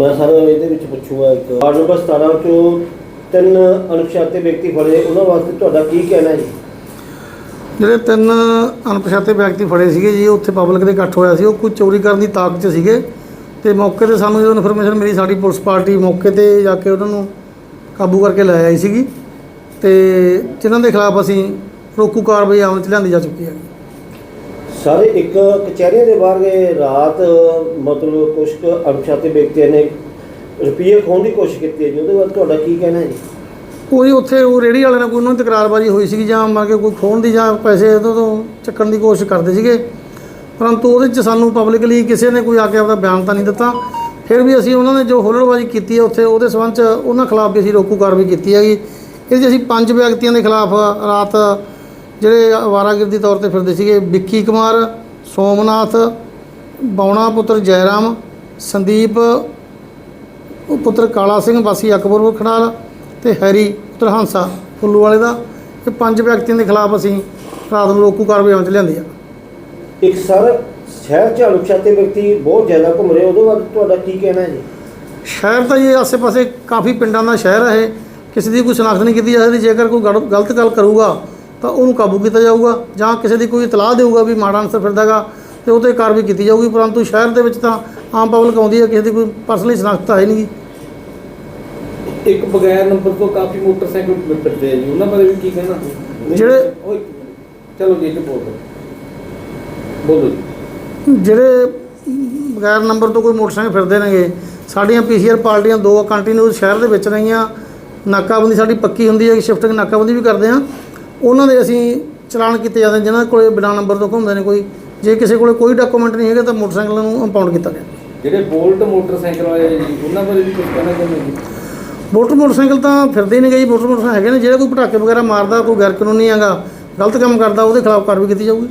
ਮੈਂ ਸਰ ਇਹਦੇ ਵਿੱਚ ਪੁੱਛੂਗਾ ਇੱਕ ਵਾਰਡ ਨੰਬਰ 17 ਚੋਂ ਤਿੰਨ ਅਣਪਛਾਤੇ ਵਿਅਕਤੀ ਫੜੇ, ਉਹਨਾਂ ਵਾਸਤੇ ਤੁਹਾਡਾ ਕੀ ਕਹਿਣਾ ਜੀ? ਜਿਹੜੇ ਤਿੰਨ ਅਣਪਛਾਤੇ ਵਿਅਕਤੀ ਫੜੇ ਸੀਗੇ ਜੀ, ਉੱਥੇ ਪਬਲਿਕ ਦੇ ਇਕੱਠ ਹੋਇਆ ਸੀ, ਉਹ ਕੋਈ ਚੋਰੀ ਕਰਨ ਦੀ ਤਾਕ 'ਚ ਸੀਗੇ ਤੇ ਮੌਕੇ ਤੇ ਸਾਨੂੰ ਜਦੋਂ ਇਨਫੋਰਮੇਸ਼ਨ ਮਿਲੀ, ਸਾਡੀ ਪੁਲਿਸ ਪਾਰਟੀ ਮੌਕੇ ਤੇ ਜਾ ਕੇ ਉਹਨਾਂ ਨੂੰ ਕਾਬੂ ਕਰਕੇ ਲੈ ਆਈ ਸੀਗੀ ਤੇ ਜਿਨ੍ਹਾਂ ਦੇ ਖਿਲਾਫ ਅਸੀਂ ਰੋਕੂ ਕਾਰਵਾਈ ਆਮ 'ਚ ਲਿਆਂਦੀ ਜਾ ਚੁੱਕੀ ਹੈ। ਸਾਰੇ ਇੱਕ ਕਚਹਿਰੀਆਂ ਦੇ ਬਾਹਰ ਗਏ, ਰਾਤ ਮਤਲਬ ਕੁਝ ਕੁ ਵਿਅਕਤੀਆਂ ਨੇ ਰੁਪਈਏ ਖੋਹਣ ਦੀ ਕੋਸ਼ਿਸ਼ ਕੀਤੀ ਹੈ ਜੀ, ਉਹਦੇ ਬਾਰੇ ਤੁਹਾਡਾ ਕੀ ਕਹਿਣਾ ਜੀ? ਕੋਈ ਉੱਥੇ ਉਹ ਰੇੜੀ ਵਾਲੇ ਨਾਲ ਕੋਈ ਉਹਨਾਂ ਦੀ ਤਕਰਾਰਬਾਜ਼ੀ ਹੋਈ ਸੀਗੀ ਜਾਂ ਮੰਨ ਕੇ ਕੋਈ ਖੋਹਣ ਦੀ ਜਾਂ ਪੈਸੇ ਉਹਦੇ ਤੋਂ ਚੱਕਣ ਦੀ ਕੋਸ਼ਿਸ਼ ਕਰਦੇ ਸੀਗੇ। ਪਰੰਤੂ ਉਹਦੇ 'ਚ ਸਾਨੂੰ ਪਬਲਿਕਲੀ ਕਿਸੇ ਨੇ ਕੋਈ ਆ ਕੇ ਆਪਦਾ ਬਿਆਨ ਤਾਂ ਨਹੀਂ ਦਿੱਤਾ। ਫਿਰ ਵੀ ਅਸੀਂ ਉਹਨਾਂ ਨੇ ਜੋ ਹੁੱਲੜਬਾਜ਼ੀ ਕੀਤੀ ਹੈ ਉੱਥੇ, ਉਹਦੇ ਸੰਬੰਧ 'ਚ ਉਹਨਾਂ ਖਿਲਾਫ ਵੀ ਅਸੀਂ ਰੋਕੂ ਕਾਰਵਾਈ ਕੀਤੀ ਹੈਗੀ। ਇਹ 'ਚ ਅਸੀਂ ਪੰਜ ਵਿਅਕਤੀਆਂ ਦੇ ਖਿਲਾਫ ਰਾਤ ਜਿਹੜੇ ਅਵਾਰਾਗਿਰਦੀ ਤੌਰ ਤੇ ਫਿਰਦੇ ਸੀਗੇ ਵਿੱਕੀ ਕੁਮਾਰ ਸੋਮਨਾਥ ਬੌਣਾ ਪੁੱਤਰ ਜੈਰਾਮ ਸੰਦੀਪ ਉਹ ਪੁੱਤਰ ਕਾਲਾ ਸਿੰਘ ਵਾਸੀ ਅਕਬਰਪੁਰ ਖੜਾਲ ਤੇ ਹੈਰੀ ਪੁੱਤਰ ਹੰਸਾ ਫੁੱਲੂ ਵਾਲੇ ਦਾ। ਇਹ ਪੰਜ ਵਿਅਕਤੀਆਂ ਦੇ ਖਿਲਾਫ ਅਸੀਂ ਰਾਤ ਨੂੰ ਰੋਕੂ ਕਾਰਵਾਈ ਅਮਲ 'ਚ ਲਿਆਂਦੀ ਆ। ਇੱਕ ਸਰ ਸ਼ਹਿਰ 'ਚ ਅਣਪਛਾਤੇ ਵਿਅਕਤੀ ਬਹੁਤ ਜ਼ਿਆਦਾ ਘੁੰਮ ਰਹੇ ਉਹਦੇ ਬਾਰੇ ਤੁਹਾਡਾ ਕੀ ਕਹਿਣਾ ਜੀ? ਸ਼ਹਿਰ ਤਾਂ ਇਹ ਆਸੇ-ਪਾਸੇ ਕਾਫੀ ਪਿੰਡਾਂ ਦਾ ਸ਼ਹਿਰ ਹੈ ਕਿਸੇ ਦੀ ਕੋਈ ਸ਼ਨਾਖਤ ਨਹੀਂ ਕੀਤੀ ਜਾ ਸਕਦੀ ਜੇਕਰ ਕੋਈ ਗਲਤ ਗੱਲ ਕਰੂਗਾ ਤਾਂ ਉਹਨੂੰ ਕਾਬੂ ਕੀਤਾ ਜਾਊਗਾ ਜਾਂ ਕਿਸੇ ਦੀ ਕੋਈ ਇਤਲਾਹ ਦੇਊਗਾ ਵੀ ਮਾੜਾ ਅਨਸਰ ਫਿਰਦਾਗਾ ਤੇ ਉਹ 'ਤੇ ਕਾਰਵਾਈ ਕੀਤੀ ਜਾਊਗੀ ਪਰੰਤੂ ਸ਼ਹਿਰ ਦੇ ਵਿੱਚ ਤਾਂ ਆਮ ਪਬਲਿਕ ਆਉਂਦੀ ਹੈ ਕਿਸੇ ਦੀ ਕੋਈ ਪਰਸਨਲੀ ਸ਼ਨਾਖਤ ਹੈ ਨਹੀਂ। ਇੱਕ ਬਗੈਰ ਨੰਬਰ ਤੋਂ ਕਾਫੀ ਮੋਟਰਸਾਈਕਲ ਫਿਰਦੇ ਆ ਜੀ ਉਹਨਾਂ ਬਾਰੇ ਵੀ ਕੀ ਕਹਿਣਾ? ਜਿਹੜੇ- ਚਲੋ ਜੀ ਇਹ ਬੋਲੋ ਬੋਲੋ ਜਿਹੜੇ ਬਗੈਰ ਨੰਬਰ ਤੋਂ ਕੋਈ ਮੋਟਰਸਾਈਕਲ ਫਿਰਦੇ ਨੇਗੇ ਸਾਡੀਆਂ ਪੀਸੀਆਰ ਪਾਰਟੀਆਂ ਦੋ ਕੰਟੀਨਿਊ ਸ਼ਹਿਰ ਦੇ ਵਿੱਚ ਰਹੀਆਂ ਨਾਕਾਬੰਦੀ ਸਾਡੀ ਪੱਕੀ ਹੁੰਦੀ ਹੈ ਸ਼ਿਫਟਿੰਗ ਨਾਕਾਬੰਦੀ ਵੀ ਕਰਦੇ ਆ ਉਹਨਾਂ ਦੇ ਅਸੀਂ ਚਲਾਨ ਕੀਤੇ ਜਾਂਦੇ ਜਿਨ੍ਹਾਂ ਕੋਲੇ ਬਿਨਾਂ ਨੰਬਰ ਤੋਂ ਘੁੰਮਦੇ ਨੇ ਕੋਈ। ਜੇ ਕਿਸੇ ਕੋਲੇ ਕੋਈ ਡਾਕੂਮੈਂਟ ਨਹੀਂ ਹੈਗਾ ਤਾਂ ਮੋਟਰਸਾਈਕਲ ਨੂੰ ਇੰਪਾਊਂਡ ਕੀਤਾ ਗਿਆ। ਜਿਹੜੇ ਬੋਲਟ ਮੋਟਰਸਾਈਕਲ ਵਾਲੇ ਜੀ ਉਹਨਾਂ ਬਾਰੇ ਵੀ ਕੁਝ ਕਹਿਣਾ ਚਾਹੁੰਦੇ ਜੀ? ਮੋਟਰ ਮੋਟਰਸਾਈਕਲ ਤਾਂ ਫਿਰਦੇ ਨਹੀਂ ਗਈ ਮੋਟਰ ਮੋਟਰਸਾਈਕਲ ਹੈਗੇ ਨੇ ਜਿਹੜਾ ਕੋਈ ਪਟਾਕੇ ਵਗੈਰਾ ਮਾਰਦਾ ਕੋਈ ਗੈਰ ਕਾਨੂੰਨੀ ਹੈਗਾ ਗਲਤ ਕੰਮ ਕਰਦਾ ਉਹਦੇ ਖਿਲਾਫ ਕਾਰਵਾਈ ਕੀਤੀ ਜਾਊਗੀ।